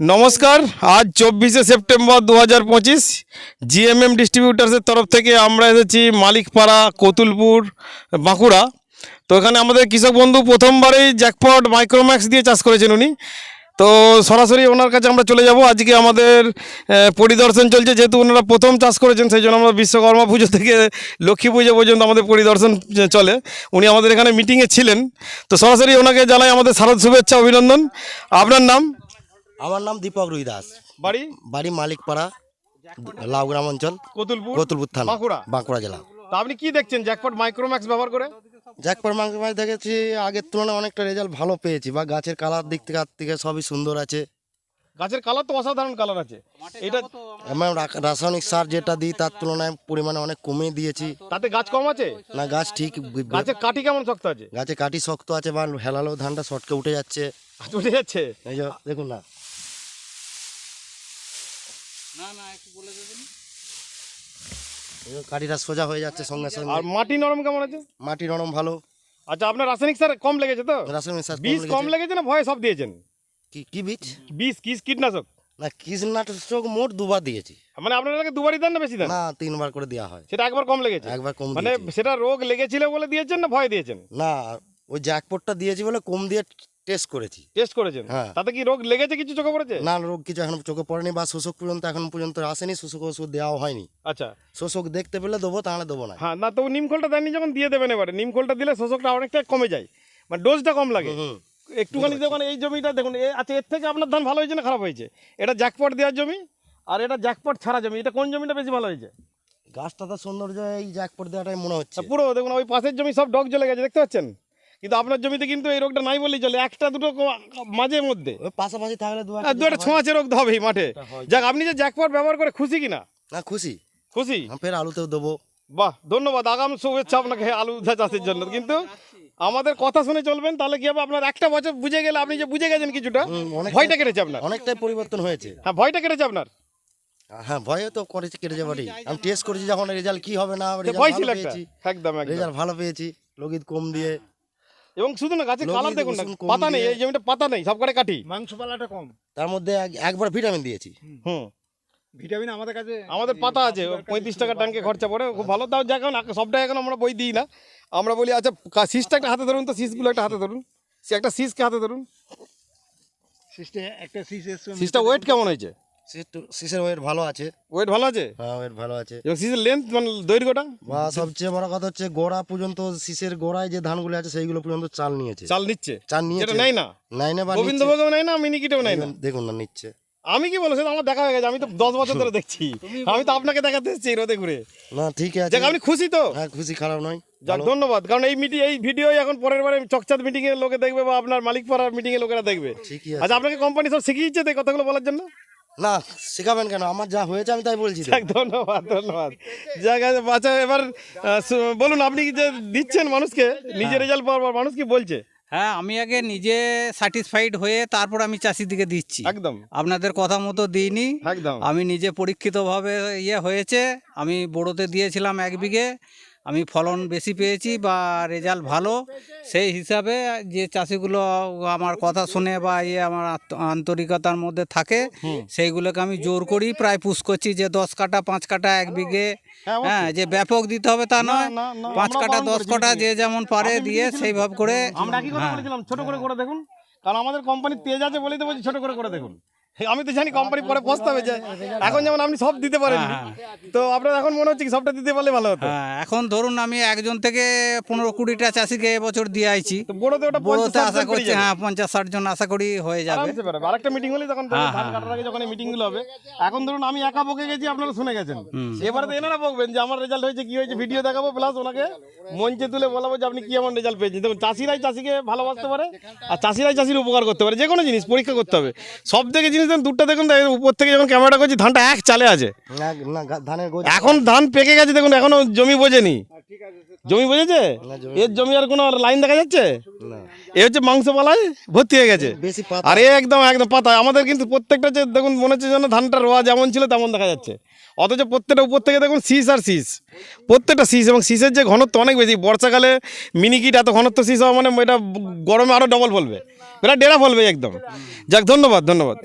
নমস্কার, আজ চব্বিশে সেপ্টেম্বর দু হাজার পঁচিশ, জিএমএম ডিস্ট্রিবিউটার্সের তরফ থেকে আমরা এসেছি মালিকপাড়া, কতুলপুর, বাঁকুড়া। তো এখানে আমাদের কৃষক বন্ধু প্রথমবারেই জ্যাকপট মাইক্রোম্যাক্স দিয়ে চাষ করেছেন উনি। তো সরাসরি ওনার কাছে আমরা চলে যাব। আজকে আমাদের পরিদর্শন চলছে, যেহেতু ওনারা প্রথম চাষ করেছেন, সেই জন্য আমরা বিশ্বকর্মা পুজো থেকে লক্ষ্মী পুজো পর্যন্ত আমাদের পরিদর্শন চলে। উনি আমাদের এখানে মিটিংয়ে ছিলেন। তো সরাসরি ওনাকে জানাই আমাদের শারদ শুভেচ্ছা, অভিনন্দন। আপনার নাম? আমার নাম দীপক রুই দাস। বাড়ি? বাড়ি মালিকপাড়া লাউগ্রাম অঞ্চল কতুলপুর? গতুলপুর থানা বাঁকুড়া? বাঁকুড়া জেলা। তা আপনি কি দেখছেন? জ্যাকপট মাইক্রোম্যাক্স ব্যবহার করে? মাংস মাছ দেখেছি আগের তুলনায় অনেকটা রেজাল্ট ভালো পেয়েছি বা গাছের কালার দিক থেকে হাত থেকে সবই সুন্দর আছে। গাছের কালার তো অসাধারণ কালার আছে। এটা এবং রাসায়নিক সার যেটা দিই তার তুলনায় পরিমাণে অনেক কমিয়ে দিয়েছি। তাতে গাছ কম আছে? না গাছ ঠিক গাছের কাটি কেমন শক্ত আছে? গাছে কাটি শক্ত আছে বা হেলালেও ধানটা শটকে উঠে যাচ্ছে। উঠে যাচ্ছে? দেখুন যে না কাঠিটা সোজা হয়ে যাচ্ছে সঙ্গে আর সঙ্গে। মাটি নরম কেমন আছে? মাটি নরম ভালো। আচ্ছা আপনার রাসায়নিক সার কম লেগেছে তো? রাসায়নিক সার বীজ কম লেগেছে। না ভয়ে সব দিয়েছেন? কি কি বীজ? বীজ কিস কীটনাশক? না কীটনাশক মোট দুবার দিয়েছি। মানে আপনার এলাকায় দুবারই দেন না বেশি দেন? না তিনবার করে দেওয়া হয়। সেটা একবার কম লেগেছে? একবার কম মানে সেটা রোগ লেগেছিল বলে দিয়েছেন না ভয় দিয়েছেন? না ওই জ্যাকপটটা দিয়েছি বলে কম দিয়ে টেস্ট করেছি। টেস্ট করেছেন? হ্যাঁ। তাতে কি রোগ লেগেছে কিছু চোখে পড়েছে? না রোগ কিছু এখন চোখে পড়েনি বা শোষক পর্যন্ত এখন পর্যন্ত আসেনি শোষক ওষুধ দেওয়া হয়নি। আচ্ছা। শোষক দেখতে পেলে দেবো তাহলে দেবো না। হ্যাঁ না তবু নিম খোলটা দেননি যখন দিয়ে দেবেন এবারে। নিম খোলটা দিলে শোষকটা অনেকটা কমে যায়। মানে ডোজটা কম লাগে। একটুখানি দেখুন এই জমিটা দেখুন আচ্ছা এর থেকে আপনার ধান ভালো হয়েছে না খারাপ হয়েছে? এটা জ্যাকপট দেওয়ার জমি? আর এটা জ্যাকপট ছাড়া জমি এটা কোন জমিটা বেশি ভালো হয়েছে? গাছটা তো সৌন্দর্য এই জ্যাকপট দেওয়াটাই মনে হচ্ছে। পুরো দেখুন ওই পাশের জমি সব ডগ চলে গেছে দেখতে পাচ্ছেন? কিন্তু আপনার জমিতে কিন্তু এই রোগটা নাই বললেই চলে একটা দুটো মাঝে মধ্যে। পাশাপাশি থাকলে দু একটা ছোঁয়াচে রোগ তো হবেই মাঠে। যাক আপনি যে জ্যাকপট ব্যবহার করে খুশি কিনা? না খুশি। খুশি? ফের আলুতেও দেবো। বাহ ধন্যবাদ। আগাম শুভেচ্ছা আপনাকে আলু চাষের জন্য। কিন্তু আমাদের কথা শুনে চলবেন তাহলে কি হবে? আপনার একটা বছর বুঝে গেলে আপনি যে বুঝে গেছেন কিছুটা ভয়টা কেটেছে আপনার। অনেকটাই পরিবর্তন হয়েছে। হ্যাঁ ভয়টা কেটেছে আপনার। হ্যাঁ ভয়ে তো করেছি কেটে যাবারই আমি টেস্ট করেছি যখন রেজাল্ট কি হবে না রেজাল্ট ভয় ভালো ছিল পেয়েছি। একদম একদম। রেজাল্ট ভালো পেয়েছি। লগিত কম দিয়ে এবং শুধু না গাছের কালার দেখুন না পাতা নেই এই জমিটা পাতা নেই সব কটা কাটি মাংস পালাটা কম। তার মধ্যে এক- একবার ভিটামিন দিয়েছি। হুম। ভিটামিন আমাদের কাছে আমাদের পাতা আছে পঁয়ত্রিশ টাকা ট্যাঙ্কে খরচা পড়ে খুব ভালো। তাও যখন সবটা এখন আমরা বই দিই না। আমরা বলি আচ্ছা কা- শীষটা একটা হাতে ধরুন তো শীষগুলো একটা হাতে ধরুন। সে একটা শীষকে হাতে ধরুন। সিস্টে একটা সিস এসছে শীষটা ওয়েট কেমন হয়েছে? সিসের ওয়েট ভালো আছে। ওয়েট ভালো আছে? হ্যাঁ ওয়েট ভালো আছে। এবং শীষের লেন্থ মানে দৈর্ঘ্যটা? বা সবচেয়ে বড় কথা হচ্ছে গোড়া পর্যন্ত শীষের গোড়ায় যে ধানগুলো আছে সেইগুলো পর্যন্ত চাল নিয়েছে। চাল নিচ্ছে? চাল নিয়েছে। যেটা নেয় না? নাই না বা গোবিন্দ নিচ্ছে। না মিনিকিটেও নেয় না? দেখুন- দেখুন না নিচ্ছে। আমি কি সেটা আমার দেখা হয়ে গেছে আমি তো দশ বছর ধরে দেখছি। আমি তো আপনাকে দেখাতে এসেছি রোদে ঘুরে। না ঠিক আছে। আপনি খুশি তো। হ্যাঁ খুশি খারাপ নয়। যাক ধন্যবাদ। কারণ এই মিটিং এই ভিডিও এখন পরের বারে চকচাঁদ মিটিং এর লোকে দেখবে বা আপনার মালিক পাড়ার মিটিং এর লোকেরা দেখবে আচ্ছা আপনাকে কোম্পানি সব শিখিয়েছে এই কথাগুলো বলার জন্য? না শেখাবেন কেন? আমার যা হয়েছে আমি তাই বলছি যাক ধন্যবাদ ধন্যবাদ। যাক আছে, আচ্ছা এবার বলুন আপনি কি যে দিচ্ছেন মানুষকে? নিজের রেজাল্ট পাওয়ার পর মানুষ কি বলছে? হ্যাঁ আমি আগে নিজে স্যাটিসফাইড হয়ে তারপর আমি চাষিদিকে দিচ্ছি। একদম। আপনাদের কথা মতো দিইনি। একদম। আমি নিজে পরীক্ষিতভাবে ইয়ে হয়েছে। আমি বড়োতে দিয়েছিলাম এক বিঘে। আমি ফলন বেশি পেয়েছি বা রেজাল্ট ভালো সেই হিসাবে যে চাষিগুলো আমার কথা শুনে বা ইয়ে আমার আন্তরিকতার মধ্যে থাকে সেইগুলোকে আমি জোর করি প্রায় পুশ করছি যে দশ কাটা পাঁচ কাটা এক বিঘে। হ্যাঁ, হ্যাঁ যে ব্যাপক দিতে হবে তা নয়। পাঁচ কাটা দশ কাটা যে যেমন পারে দিয়ে সেইভাবে করে আমরা কি কথা হ্যাঁ। বলেছিলাম ছোট করে করে দেখুন। কারণ আমাদের কোম্পানির তেজ আছে বলেই তো বলছি ছোট করে করে দেখুন। আমি তো জানি কোম্পানি পরে পস্তাবে যে এখন যেমন আপনি সব দিতে পারেন তো আপনার এখন মনে হচ্ছে কি সবটা দিতে পারলে ভালো হতো? হ্যাঁ এখন ধরুন আমি একজন থেকে পনেরো কুড়িটা চাষিকে এবছর দিয়ে আইছি। তো বড়তে ওটা বড়োতে আশা করছি হ্যাঁ পঞ্চাশ ষাট জন আশা করি হয়ে যাবে। আরেকটা মিটিং হলে তখন হ্যাঁ, ধান হ্যাঁ। কাটার আগে যখন মিটিংগুলো হবে এখন ধরুন আমি একা বকে গেছি আপনারা শুনে গেছেন। এবারে তো এনারা বকবেন যে আমার রেজাল্ট হয়েছে কি হয়েছে ভিডিও দেখাবো প্লাস ওনাকে মঞ্চে তুলে বলাবো যে আপনি কি এমন রেজাল্ট পেয়েছেন। দেখুন চাষিরাই চাষিকে ভালোবাসতে পারে আর চাষিরাই চাষির উপকার করতে পারে যে কোনো জিনিস পরীক্ষা করতে হবে। সব থেকে জিনিস দেখুন দূরটা দেখুন দেখুন, উপর থেকে যখন ক্যামেরাটা করছি ধানটা এক চালে আছে। না না গা- ধানের গোজ এখন ধান পেকে গেছে দেখুন এখনও জমি বোঝেনি। জমি বোঝেছে? এর জমি আর কোনো লাইন দেখা যাচ্ছে? এ হচ্ছে মাংস পালায় ভর্তি হয়ে গেছে। আর এ একদম একদম পাতা। আমাদের কিন্তু প্রত্যেকটা যে দেখুন মনে হচ্ছে যেন ধানটা রোয়া যেমন ছিল তেমন দেখা যাচ্ছে। অথচ প্রত্যেকটা উপর থেকে দেখুন শীষ আর শীষ। প্রত্যেকটা শীষ এবং শীষের যে ঘনত্ব অনেক বেশি। বর্ষাকালে মিনিকিট এত ঘনত্ব শীষ হওয়া মানে এটা গরমে আরও ডবল ফলবে। এটা ডেরা ফলবে একদম। যাক ধন্যবাদ ধন্যবাদ।